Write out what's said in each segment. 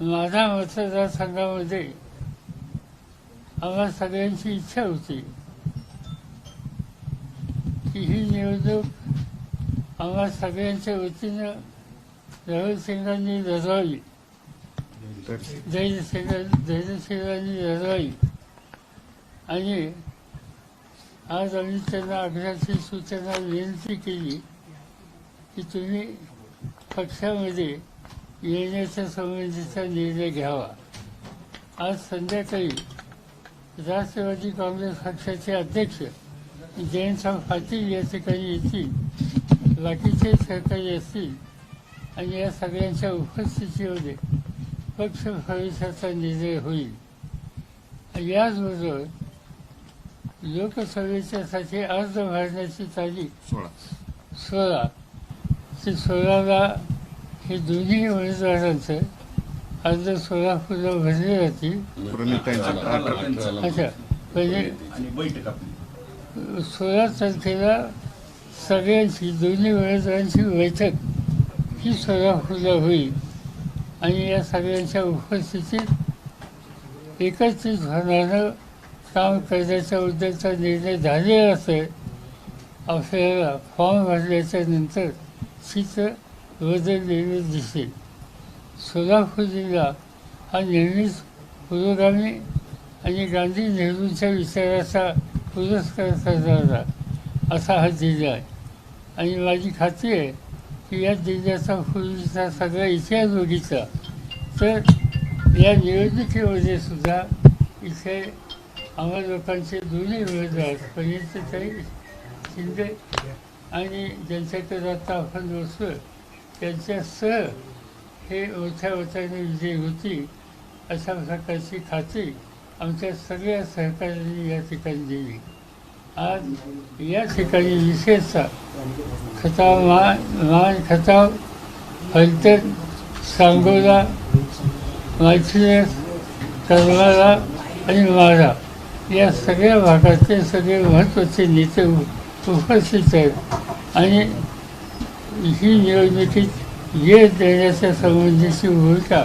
माझ्या मतदारसंघामध्ये आम्हा सगळ्यांची इच्छा होती की ही निवडणूक आम्हा सगळ्यांच्या वतीनं धरणसिंगांनी सिंगांनी लढवावी. जयसिंग जयसिंगांनी लढवावी. आणि आज आम्ही त्यांना अग्राची सूचना विनंती केली की तुम्ही पक्षामध्ये येण्याच्या संबंधीचा निर्णय घ्यावा. आज संध्याकाळी राष्ट्रवादी काँग्रेस पक्षाचे अध्यक्ष जयंतराव पाटील या ठिकाणी येतील. बाकीचे सहकारी असतील आणि या सगळ्यांच्या उपस्थितीमध्ये पक्ष प्रवेशाचा निर्णय होईल. याचबरोबर लोकसभेच्यासाठी अर्ज भरण्याची तारीख सोळा. सोळा. ते सोळाला हे दोन्ही उमेदवारांचं अर्ज सोलापूरला भरले जातील अच्छा म्हणजे सोळा तारखेला सगळ्यांची दोन्ही उमेदवारांची बैठक ही सोलापूरला होईल. आणि या सगळ्यांच्या उपस्थितीत एकत्रित होण्यानं काम करण्याच्या उद्देशाचा निर्णय झालेला असेल आपल्याला फॉर्म भरल्याच्या नंतर चित्र बदललेलं दिसेल. सोलापूर जिल्हा हा नेहमीच पुरोगामी आणि गांधी नेहरूंच्या विचाराचा पुरस्कार करणारा असा हा जिल्हा आहे. आणि माझी खात्री आहे की या जिल्ह्याचा पूर्वीचा सगळा इतिहास बघितला तर या निवडणुकीमध्ये सुद्धा इथे आम्हा लोकांचे दोन्ही उमेदवार पंडितताई शिंदे आणि ज्यांच्याकडे आता आपण त्यांच्या त्यांच्यासह हे ओथ्या ओथ्याने विजयी होती अशा प्रकारची खात्री आमच्या सगळ्या सहकार्यांनी या ठिकाणी दिली. आज या ठिकाणी विशेषतः खताव मा मान खताव फलटण सांगोला मायथिरस करमाळा आणि मारा या सगळ्या भागातले सगळे महत्त्वाचे नेते उपस्थित आहेत. आणि ही निवडणुकीत यश देण्याच्या संबंधीची भूमिका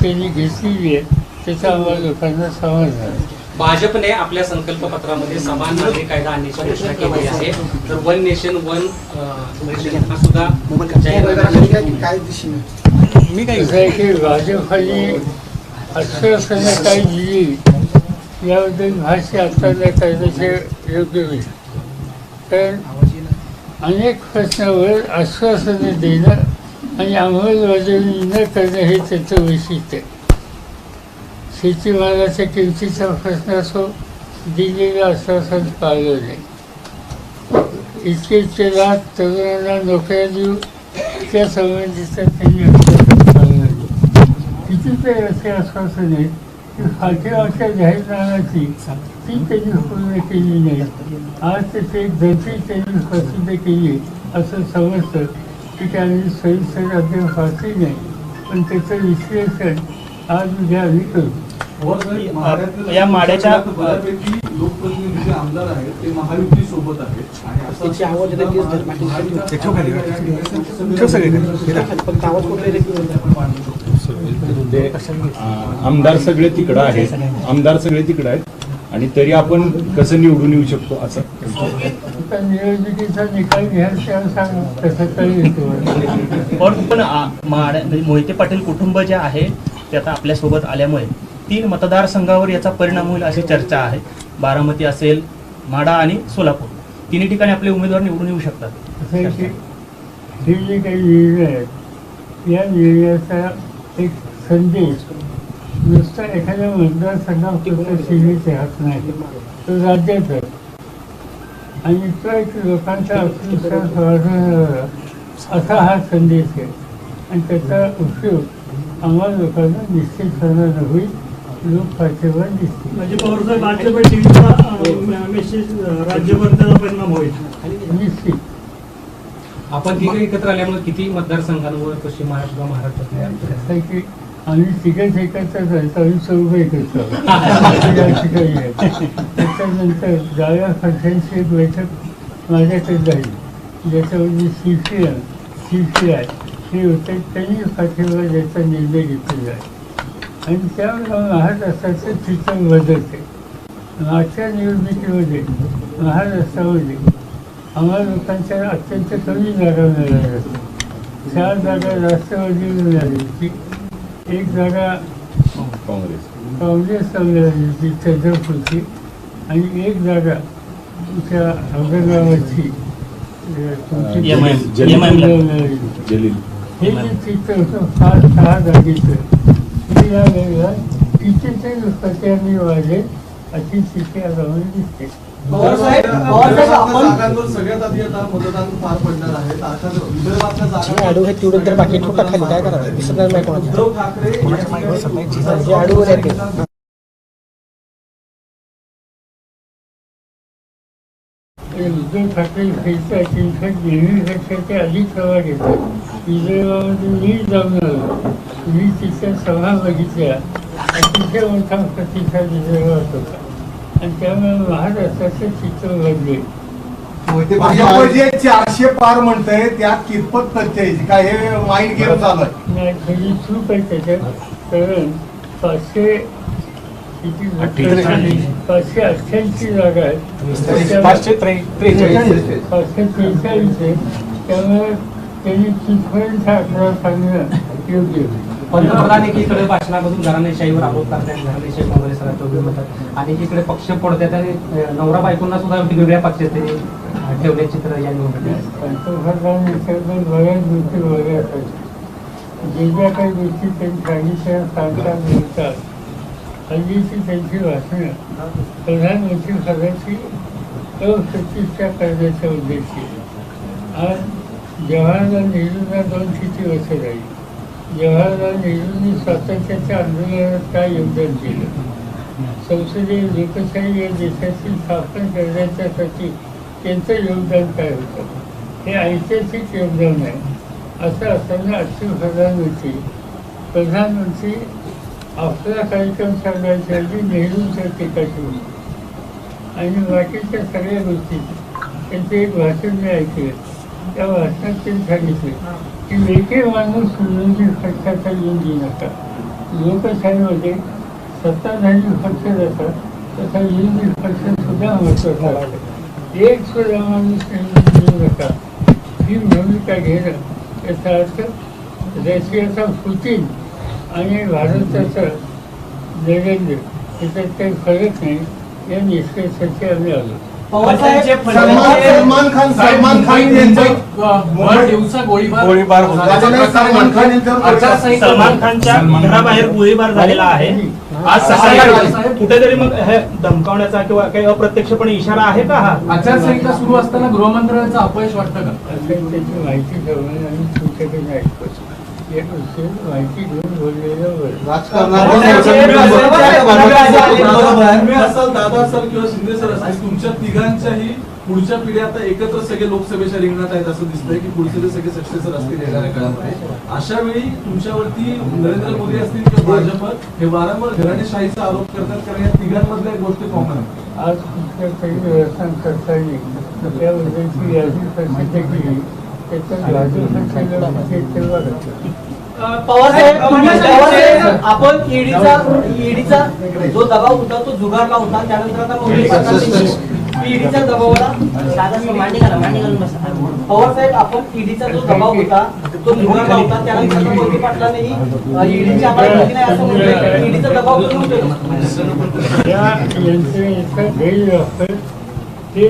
त्यांनी घेतलेली आहे. त्याचा आम्हाला लोकांना समाधान आहे भाजपने आपल्या संकल्प पत्रामध्ये समान नागरिक कायदा आणण्याची घोषणा केली आहे. तर वन नेशन वन हा सुद्धा मी काय की भाजपने आश्वासनं काय दिली याबद्दल भाष्य आता न करण्याचे योग्य होईल. कारण अनेक प्रश्नावर आश्वासनं देणं आणि अंमलबजावणी न करणं हे त्याचं वैशिष्ट्य. आहे शेतीमालाच्या किमतीचा प्रश्न असो दिलेलं आश्वासन पाळलं नाही. इतके इतके लाख तरुणांना नोकऱ्या देऊ त्या संबंधीचं त्यांनी आश्वासन पाळलं नाही. कितीतरी असे आश्वासन आहे की फाटीमागच्या जाहीरनाम्याची ती त्यांनी पूर्ण केली नाही आज त्याची त्यांनी प्रसिद्ध केली असं समजतं की त्यांनी सविस्तर अद्याप वाचली नाही पण त्याचं विश्लेषण आज उद्या आम्ही करू या माड्याच्या- लोकप्रतिनिधी आमदार आहेत ते महायुती सोबत आहेत आणि आवाज. फक्त कुठे ते, आमदार सगळे तिकडं आहेत. आमदार सगळे तिकडं आहेत. आणि तरी आपण कसं निवडून येऊ शकतो असं. निवडणुकीचा निकाल पण पण म्हणजे मोहिते पाटील कुटुंब जे आहे ते आता आपल्यासोबत आल्यामुळे तीन मतदारसंघावर याचा परिणाम होईल अशी चर्चा आहे. बारामती असेल माडा आणि सोलापूर. तिन्ही ठिकाणी आपले उमेदवार निवडून येऊ शकतात. हे जे काही निर्णय आहेत या निर्णयाचा एक संदेश नुसता एखाद्या मतदारसंघापुरता सीमित राहत नाही. तो राज्यात आहे. आणि तो एक लोकांचा आत्मविश्वास वाढवणारा असा हा संदेश आहे. आणि त्याचा उपयोग आम्हाला लोकांना निश्चितपणानं होईल लोक पाठिंबा दिसतील. म्हणजे पवारसाहेब आजच्या बैठकीचा मेसेज राज्यभर त्याचा परिणाम होईल. निश्चित. आपण तिघे एकत्र आल्यामुळे किती मतदारसंघांवर पश्चिम महाराष्ट्र महाराष्ट्रातल्या आहे आम्ही तिघच एकत्रच आहेत आम्ही चौघ एकत्र आहे. त्याच्यानंतर डाव्या पक्षांची एक बैठक माझ्याकडे झाली ज्याच्यामध्ये C P M C P I हे होते त्यांनी पाठिंबा द्यायचा निर्णय घेतलेला आहे. आणि त्या महाराष्ट्राचं चित्र बदलते मागच्या निवडणुकीमध्ये महाराष्ट्रामध्ये आम्हाला लोकांच्या अत्यंत कमी जागा मिळाल्या. चार जागा राष्ट्रवादीला मिळाली. होती एक जागा काँग्रेस. काँग्रेसला मिळाली होती चंद्रपूरची. आणि एक जागा तुमच्या औरंगाबादची. हे जे चित्र होतं फार सहा जागेचं. ते या वेळेला कितीतरी पत्यांनी वाढले. अशी स्थिती आता मला दिसते. सगळ्यात आधी आता मतदान पार पडणार आहे. तारखा विदर्भातल्या जागा आडू आहे तेवढं तर बाकी ठोका खाली काय करावं दिसत नाही कोणाच्या उद्धव ठाकरे आडूवर उद्धव ते अधिक सभा घेतात मी जाऊन आलो मी तिथल्या सभा बघितल्या. अतिशय मोठा प्रतिसाद विदर्भात होता. आणि त्यामुळे महाराष्ट्राचं चित्र भाजप जे चारशे पार म्हणतंय त्यात कितपत तथ्य आहे काय हे माइंड गेम चालू आहे. नाही चूक आहे त्याच्यात कारण पाचशे किती. पाचशे अठ्ठ्याऐंशी जागा आहेत. पाचशे त्रेचाळीस. पाचशे त्रेचाळीस. आहे. त्यामुळे त्यांनी तिथपर्यंत आकडा सांगणं योग्य आहे. पंतप्रधान एकीकडे भाषणामधून घराणेशाहीवर आरोप करतात घराणेशाही काँग्रेस राष्ट्रवादी म्हणतात. आणि एकीकडे पक्ष पडतात आणि नवरा बायकोंना सुद्धा वेगवेगळ्या पक्षात ते ठेवले चित्र या निवडणुकीत. पंतप्रधान याच्याबद्दल बऱ्याच गोष्टी बऱ्या जे ज्या काही गोष्टी त्यांनी सांगितल्या सांगता मिळतात. हल्लीची त्यांची भाषणं. प्रधानमंत्री पदाची अप्रतिष्ठा उद्देश उद्देशी आज जवाहरलाल नेहरूंना दोन किती वर्ष राहील जवाहरलाल नेहरूंनी स्वातंत्र्याच्या आंदोलनात काय योगदान केलं. संसदीय लोकशाही या देशाची स्थापन करण्याच्यासाठी त्यांचं योगदान काय होतं? हे ऐतिहासिक योगदान आहे असं असताना अक्षय प्रधानमंत्री प्रधानमंत्री आपला कार्यक्रम सांगायच्या ऐवजी नेहरूंच्या टीका केली आणि बाकीच्या सगळ्या गोष्टी त्यांचं एक भाषण मी ऐकलं. त्या भाषणात त्यांनी सांगितले वेगळे माणूस विरोधी पक्षाचा येऊन देऊ नका लोकशाहीमध्ये सत्ताधारी पक्ष जातात तसा विरोधी पक्ष सुद्धा महत्त्वाचा आहे एक सुद्धा माणूस मिळू नका ही भूमिका घेणं याचा अर्थ रशियाचा पुतीन आणि भारताचा नरेंद्र याच्यात काही फरक नाही या निष्कर्षाचे आम्ही आलो सलमान खान सलमान खान गोळीबार गोळीबार होता. राजाने सलमान खान सलमान खानच्या घराबाहेर गोळीबार झालेला आहे. आज सकाळी कुठेतरी मग हे धमकावण्याचा किंवा काही अप्रत्यक्षपणे इशारा आहे का हा? आचारसंहिता सुरू असताना गृहमंत्र्यांचं अपयश वाटतं का? माहिती माहिती घेऊन बोललेलं असाल दादा असाल किंवा शिंदे सर असतील तुमच्या तिघांच्याही पुढच्या पिढ्या आता एकत्र सगळे लोकसभेच्या रिंगणात आहेत असं दिसतंय की पुढचे जे सगळे सक्सेसर असतील येणाऱ्या काळामध्ये अशा वेळी तुमच्यावरती नरेंद्र मोदी असतील किंवा भाजप हे वारंवार घराणेशाहीचा आरोप करतात कारण या तिघांमधल्या एक गोष्ट कॉमन आहे आज तुमच्या काही व्यवस्था करता येईल. त्याबद्दलची यादी प्रसिद्ध केली पवारसाहेब पवारसाहेब आपण ईडीचा ईडीचा जो दबाव होता तो जुगारला होता. त्यानंतर आता मोदी सरकारने ईडीच्या दबावाला पवारसाहेब आपण ईडीचा जो दबाव होता तो जुगारला होता. त्यानंतर आता मोदी पाटलांनी ईडीची आम्हाला नाही असं म्हटलं ईडीचा दबाव करून ते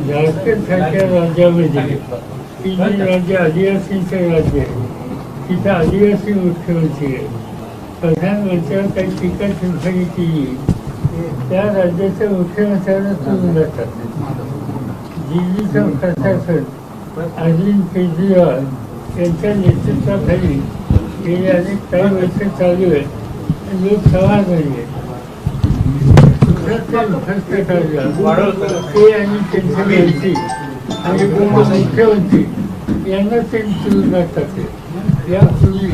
मोदींचं झारखंड सारख्या राज्यामध्ये की जे राज्य आदिवासींचं राज्य आहे. तिथं आदिवासी मुख्यमंत्री आहे प्रधानमंत्र्यांवर काही टीका टिप्पणी केली त्या राज्याच्या मुख्यमंत्र्यांना सोडून जातात दिल्लीचं प्रशासन अरविंद केजरीवाल यांच्या नेतृत्वाखाली गेले अनेक काही वर्ष चालू आहे लोक समाधानी झाली आहे. ते आणि त्यांची मंत्री आणि मुख्यमंत्री यांना त्यांची जातात टाकले यापूर्वी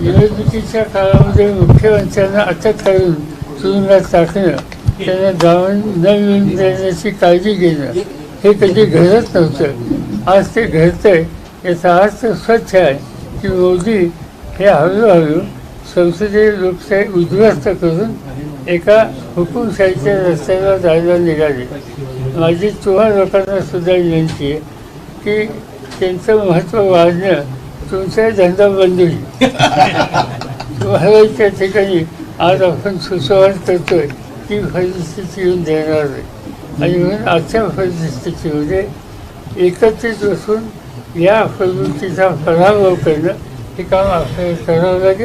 निवडणुकीच्या काळामध्ये मुख्यमंत्र्यांना अटक करून तुरुंगात टाकणं त्यांना जाऊन न मिळून देण्याची काळजी घेणं हे कधी घडत नव्हतं आज ते घडतंय याचा अर्थ स्वच्छ आहे की मोदी हे हळूहळू संसदीय लोकशाही उद्ध्वस्त करून एका हुकुमशाहीच्या रस्त्याला जायला निघाले. माझी तुम्हा लोकांना सुद्धा विनंती आहे की त्यांचं महत्त्व वाढणं तुमचा धंदा बंद होईल. तुम्हाला त्या ठिकाणी आज आपण सुसंवाद करतोय ती परिस्थिती येऊन देणार नाही आणि म्हणून आजच्या परिस्थितीमध्ये एकत्रित बसून या प्रवृत्तीचा पराभव करणं हे काम आपल्याला करावं लागेल.